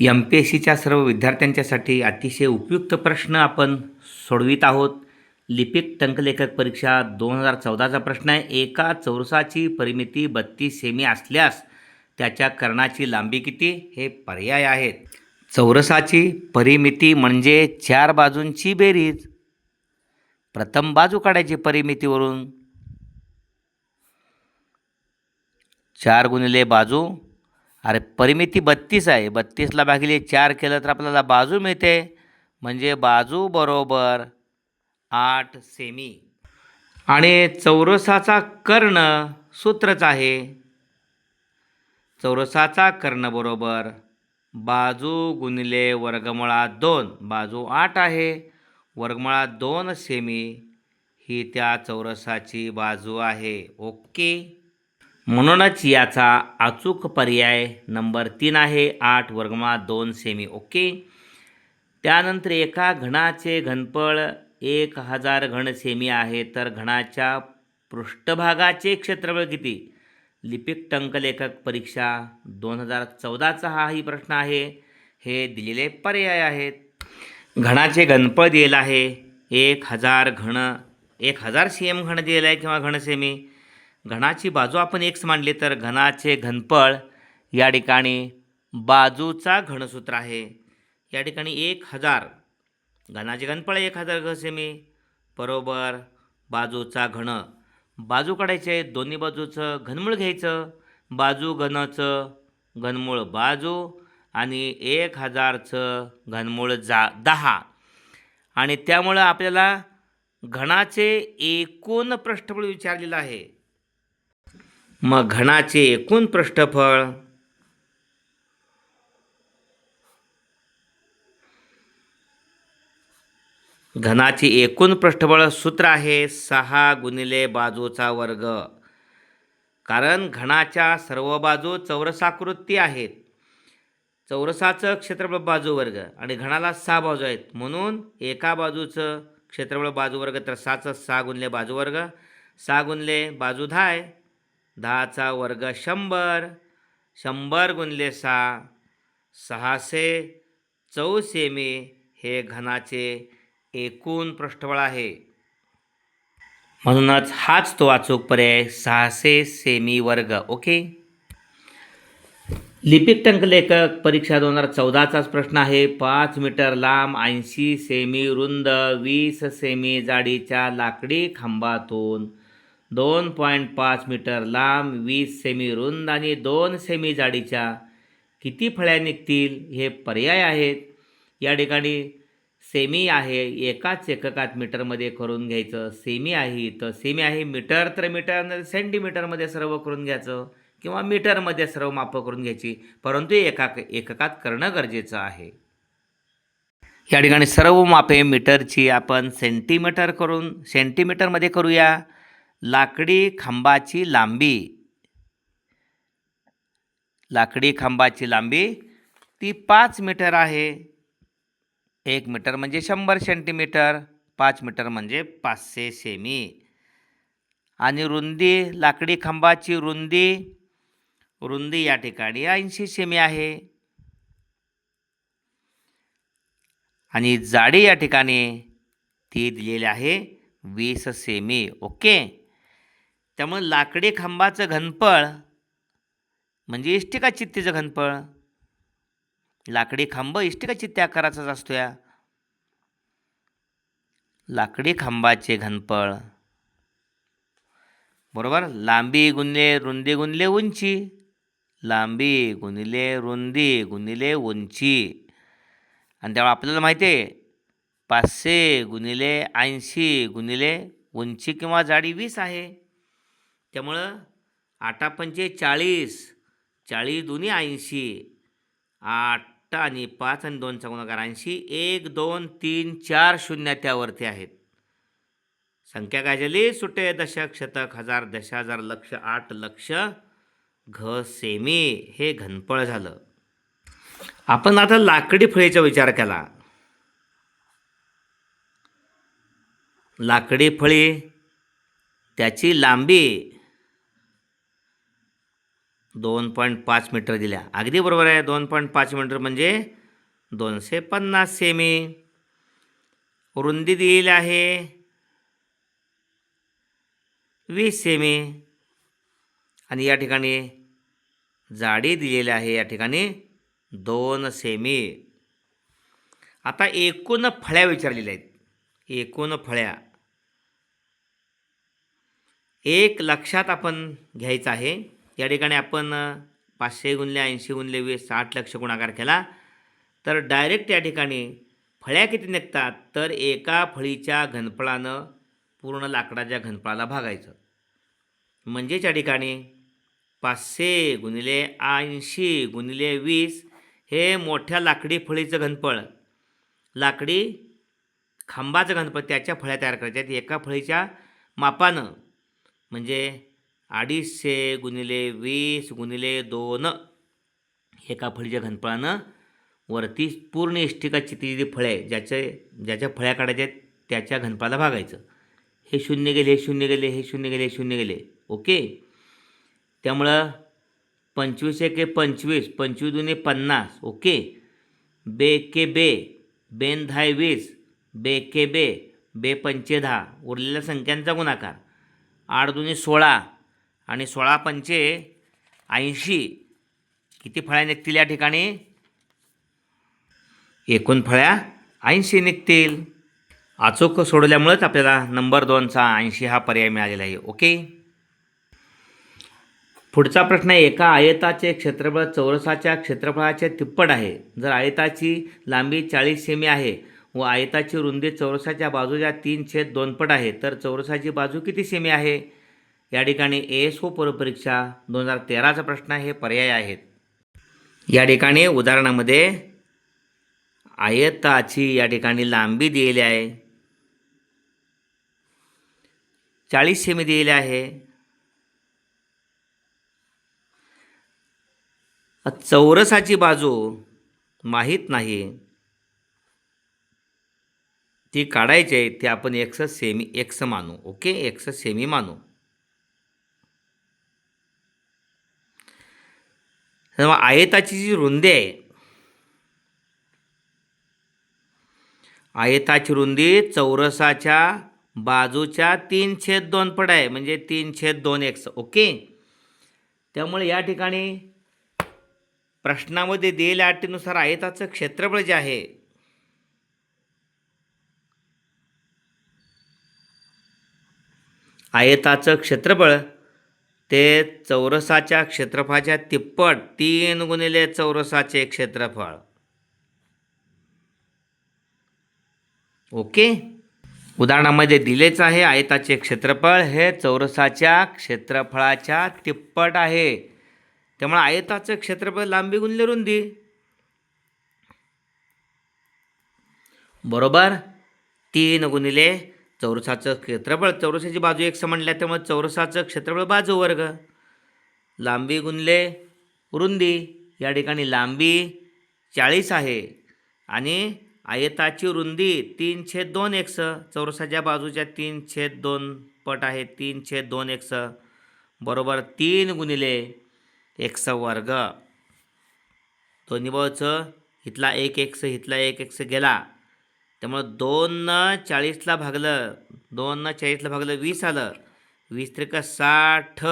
M P S सीच्या सर्व विद्यार्थ्यांच्यासाठी अतिशय उपयुक्त प्रश्न आपण सोडवित आहोत. लिपिक टंकलेखक परीक्षा दोन हजार चौदाचा प्रश्न आहे. एका चौरसाची परिमिती बत्तीस सेमी असल्यास त्याच्या कर्णाची लांबी किती? हे पर्याय आहेत. चौरसाची परिमिती म्हणजे चार बाजूंची बेरीज. प्रथम बाजू काढायची परिमितीवरून चार गुणिले बाजू. अरे परिमिती बत्तीस आहे. बत्तीसला भागिले चार केलं तर आपल्याला बाजू मिळते. म्हणजे बाजू बरोबर आठ सेमी आणि चौरसाचा कर्ण सूत्रच आहे. चौरसाचा कर्ण बरोबर बाजू गुणिले वर्गमुळात दोन. बाजू आठ आहे. वर्गमुळात दोन सेमी ही त्या चौरसाची बाजू आहे. ओके. म्हणूनच याचा अचूक पर्याय नंबर तीन आहे आठ वर्गमा दोन सेमी ओके? त्यानंतर एका घणाचे घनफळ एक हजार घन सेमी आहे तर घणाच्या पृष्ठभागाचे क्षेत्रफळ किती? लिपिक टंकलेखक परीक्षा दोन हजार चौदाचा हाही प्रश्न आहे. हे दिलेले पर्याय आहेत. घणाचे घनफळ दिलेलं आहे एक हजार घन एक हजार सी एम घन दिलेलं आहे किंवा घन सेमी? घणाची बाजू आपण एक्स मांडली तर घनाचे घनफळ या ठिकाणी बाजूचा घनसूत्र आहे. या ठिकाणी एक हजार घनाचे घनफळ एक हजार घ सेमी बरोबर बाजूचा घन. बाजू काढायचे दोन्ही बाजूचं घनमूळ घ्यायचं. बाजू घनाचं घनमूळ बाजू आणि एक हजारचं घनमूळ जा दहा. आणि त्यामुळं आपल्याला घणाचे एकूण पृष्ठबळ विचारलेलं आहे. मग घनाचे एकूण पृष्ठफळ? घनाचे एकूण पृष्ठफळ सूत्र आहे सहा गुणिले बाजूचा वर्ग. कारण घनाच्या सर्व बाजू चौरसाकृती आहेत. चौरसाचं क्षेत्रफळ बाजू वर्ग आणि घणाला सहा बाजू आहेत. म्हणून एका बाजूचं क्षेत्रफळ बाजू वर्ग तर सहाचं सहा गुणले बाजू वर्ग. सहा गुणले बाजू दहा आहे. दहाचा वर्ग शंभर शंभर गुणले सहा सहाशे चौसेमी हे घनाचे एकूण पृष्ठबळ आहे. म्हणूनच हाच तो अचूक पर्याय सहाशे सेमी वर्ग ओके? लिपिक टंकलेखक परीक्षा दोन हजार चौदाचाच प्रश्न आहे. पाच मीटर लांब ऐंशी सेमी रुंद वीस सेमी जाडीच्या लाकडी खांबातून दोन पॉईंट पाच मीटर लांब वीस सेमी रुंद आणि दोन सेमी जाडीच्या. किती फळ्या निघतील हे पर्याय आहेत. या ठिकाणी सेमी आहे. एकाच एककात मीटरमध्ये करून घ्यायचं. सेमी आहे तर सेमी आहे मीटर तर मीटर सेंटीमीटरमध्ये सर्व करून घ्यायचं किंवा मीटरमध्ये सर्व मापं करून घ्यायची. परंतु एका एककात करणं गरजेचं आहे. या ठिकाणी सर्व मापे मीटरची आपण सेंटीमीटर करून सेंटीमीटरमध्ये करूया. लाकडी खांबाची लांबी. लाकडी खांबाची लांबी ती पाच मीटर आहे. एक मीटर म्हणजे शंभर सेंटीमीटर पाच मीटर म्हणजे पाचशे सेमी. आणि रुंदी लाकडी खांबाची रुंदी रुंदी या ठिकाणी ऐंशी सेमी आहे. आणि जाडी या ठिकाणी ती दिलेली आहे वीस सेमी. ओके? त्यामुळे लाकडी खांबाचं घनफळ म्हणजे इष्टिका चित्तीचं घनफळ लाकडी खांब इष्टिका चित्ती आकाराचाच असतो या लाकडी खांबाचे घनफळ बरोबर? लांबी गुणले रुंदी गुणले उंची लांबी गुणिले रुंदी गुणिले उंची. आणि त्यामुळे आपल्याला माहिती आहे पाचशे गुणिले ऐंशी गुणिले उंची किंवा जाडी वीस आहे. त्यामुळं आठा पंचे चाळीस चाळीस दोन्ही ऐंशी आठ आणि पाच आणि दोनचा गुणाकार ऐंशी एक दोन तीन चार शून्य त्यावरती आहेत. संख्या काय झाली सुटे दशक शतक हजार दश हजार लक्ष आठ लक्ष घ सेमी हे घनफळ झालं. आपण आता लाकडी फळीचा विचार केला. लाकडी फळी त्याची लांबी दोन पॉईंट पाच मीटर दिल्या. अगदी बरोबर आहे दोन पॉईंट पाच मीटर म्हणजे दोनशे पन्नास सेमी. रुंदी दिलेली आहे वीस सेमी. आणि या ठिकाणी जाडी दिलेली आहे या ठिकाणी दोन सेमी. आता एकूण फळ्या विचारलेल्या आहेत. एकूण फळ्या. एक लक्षात आपण घ्यायचं आहे. या ठिकाणी आपण पाचशे गुणले ऐंशी गुणले वीस साठ लक्ष गुणाकार केला. तर डायरेक्ट या ठिकाणी फळ्या किती निघतात? तर एका फळीच्या घनफळानं पूर्ण लाकडाच्या घनफळाला भागायचं. म्हणजेच या ठिकाणी पाचशे गुणिले ऐंशी गुणिले वीस हे मोठ्या लाकडी फळीचं घनफळ. लाकडी खांबाचं घनफळ त्याच्या फळ्या तयार करायच्या. एका फळीच्या मापानं. म्हणजे अडीचशे गुणिले वीस गुणिले दोन एका फळीच्या घनफळानं वरती पूर्ण इष्टिकाची ती जी फळे आहे ज्याचे ज्याच्या फळ्या काढायच्या आहेत त्याच्या घनफळाला भागायचं. हे शून्य गेले हे शून्य गेले हे शून्य गेले हे शून्य गेले. ओके? त्यामुळं पंचवीस एके पंचवीस पंचवीस दुने पन्नास. ओके? बे के बे बेन धाय वीस बे के बे बे पंचे दहा. उरलेल्या संख्यांचा गुणाकार. आठ दुने सोळा. आणि सोळा पंचे ऐंशी किती फळ्या निघतील या ठिकाणी? एकूण फळ्या ऐंशी निघतील. अचूक सोडल्यामुळेच आपल्याला नंबर दोनचा ऐंशी हा पर्याय मिळालेला आहे. ओके? पुढचा प्रश्न आहे एका आयताचे क्षेत्रफळ चौरसाच्या क्षेत्रफळाचे तिप्पट आहे. जर आयताची लांबी चाळीस सेमी आहे व आयताची रुंदी चौरसाच्या बाजूच्या तीन छेद दोनपट आहे तर चौरसाची बाजू किती सेमी आहे? या ठिकाणी एस ओ पूर्वपरीक्षा दोन हजार तेराचा प्रश्न हे पर्याय आहेत. या ठिकाणी उदाहरणामध्ये आयताची या ठिकाणी लांबी दिलेली आहे. चाळीस सेमी दिलेली आहे. चौरसाची बाजू माहीत नाही. ती काढायची आहे ती आपण एकसष्ट सेमी एक्स मानू ओके? एकसष्ट सेमी मानू. तेव्हा आयताची जी रुंदी आहे आयताची रुंदी चौरसाच्या बाजूच्या तीन छेद दोन पड आहे म्हणजे तीन छेद दोन एक्स ओके? त्यामुळे या ठिकाणी प्रश्नामध्ये दिलेल्या अटीनुसार आयताचं क्षेत्रफळ जे आहे आयताचं क्षेत्रफळ ते चौरसाच्या क्षेत्रफळाच्या तिप्पट तीन गुणिले चौरसाचे क्षेत्रफळ. ओके? उदाहरणामध्ये दिलेच आहे आयताचे क्षेत्रफळ. हे चौरसाच्या क्षेत्रफळाच्या तिप्पट आहे. त्यामुळे आयताचं क्षेत्रफळ लांबी गुणले रुंदी. बरोबर? तीन गुणिले चौरसाचं क्षेत्रफळ चौरसाची बाजू एक समजल्या त्यामुळे चौरसाचं क्षेत्रफळ बाजू वर्ग. लांबी गुणले रुंदी. या ठिकाणी लांबी चाळीस आहे. आणि आयताची रुंदी तीन छेद दोन एक्स. चौरसाच्या बाजूच्या तीन छेद दोन पट आहे तीन छेद दोन एक्स. बरोबर तीन गुणिले एक्स वर्ग. दोन्ही बाजूचं इथला एक एक्स इथला एक एक्स गेला. त्यामुळं दोननं चाळीसला भागलं दोननं चाळीसला भागलं वीस आलं. वीस त्रिका साठ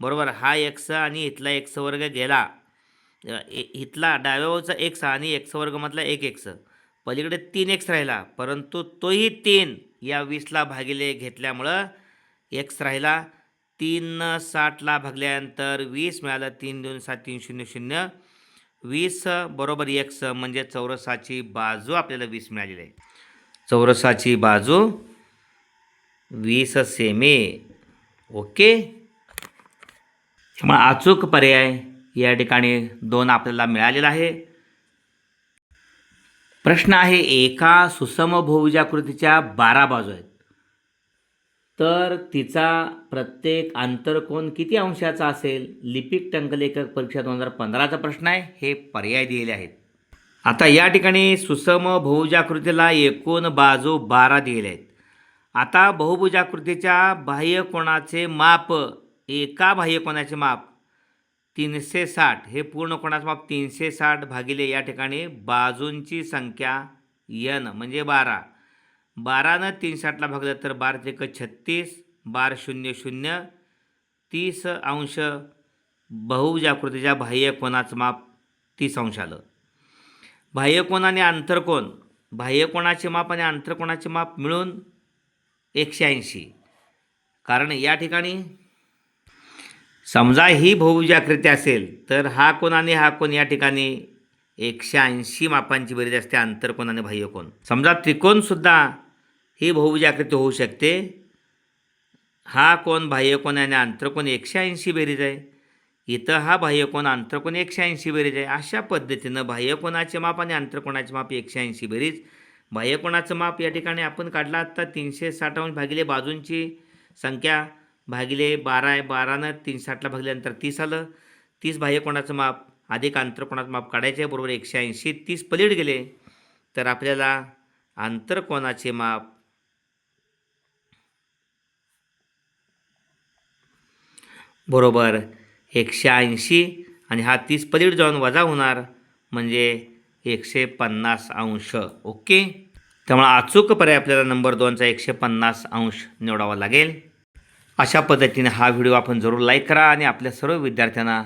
बरोबर. हा एक्स आणि इथला एक्स वर्ग गेला. इथला डाव्या एक्स आणि एक्स वर्गमधला एक एक्स. पलीकडे तीन एक्स राहिला परंतु तोही तीन या वीसला भागिले घेतल्यामुळं एक्स राहिला. तीन साठला भागल्यानंतर वीस मिळालं तीन दोन सात तीन शून्य शून्य. वीस बरोबर एक्स म्हणजे चौरसाची बाजू आपल्याला वीस मिळालेली आहे. चौरसाची बाजू वीस सेमी. ओके? त्यामुळे अचूक पर्याय या ठिकाणी दोन आपल्याला मिळालेला आहे. प्रश्न आहे एका सुसमभुजाकृतीच्या बारा बाजू आहेत. तर तिचा प्रत्येक आंतरकोन किती अंशाचा असेल? लिपिक टंकलेखक परीक्षा दोन हजार पंधराचा प्रश्न आहे. हे पर्याय दिलेले आहेत. आता या ठिकाणी सुसम बहुभुजाकृतीला एकूण बाजू बारा दिलेले आहेत. आता बहुभुजाकृतीच्या बाह्यकोणाचे माप एका बाह्यकोणाचे माप तीनशे साठ हे पूर्ण कोणाचं माप तीनशे साठ भागिले या ठिकाणी बाजूंची संख्या यन म्हणजे बारा. बारानं तीन साठला भागलं तर बारा एक छत्तीस बार शून्य शून्य तीस अंश बहुजाकृतीच्या बाह्य कोणाचं माप तीस अंश आलं. बाह्यकोण आणि आंतरकोण बाह्यकोणाचे माप आणि आंतरकोणाचे माप मिळून एकशे ऐंशी. कारण या ठिकाणी समजा ही बहुजाकृती असेल तर हा कोण आणि हा कोण या ठिकाणी एकशे ऐंशी मापांची बेरीज असते आंतरकोण आणि बाह्यकोण समजा त्रिकोणसुद्धा ही बहुभुजाकृती होऊ शकते. हा कोण बाह्यकोन आणि आंतरकोन एकशे ऐंशी बेरीज आहे. इथं हा बाह्यकोन आंतरकोन एकशे ऐंशी बेरीज आहे. अशा पद्धतीनं बाह्यकोणाचे माप आणि आंतरकोणाचे माप एकशे ऐंशी बेरीज. बाह्यकोणाचं माप या ठिकाणी आपण काढला आत्ता तीनशे साठावन्न भागिले बाजूंची संख्या भागिले बारा आहे. बारानं तीन साठला भागल्यानंतर तीस आलं. तीस बाह्यकोणाचं माप अधिक आंतरकोणाचं माप काढायचे आहे बरोबर एकशे ऐंशी तीस पलीड गेले. तर आपल्याला आंतरकोणाचे माप बरोबर एकशे ऐंशी आणि हा तीस पलीड जाऊन वजा होणार म्हणजे एकशे पन्नास अंश. ओके? त्यामुळे अचूक पर्याय आपल्याला नंबर दोनचा एकशे पन्नास अंश निवडावा लागेल. अशा पद्धतीने हा व्हिडिओ आपण जरूर लाईक करा आणि आपल्या सर्व विद्यार्थ्यांना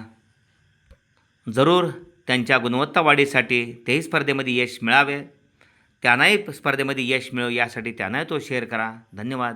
जरूर त्यांच्या गुणवत्ता वाढीसाठी तेही स्पर्धेमध्ये यश मिळावे. त्यांनाही स्पर्धेमध्ये यश मिळो यासाठी त्यांनाही तो शेअर करा. धन्यवाद.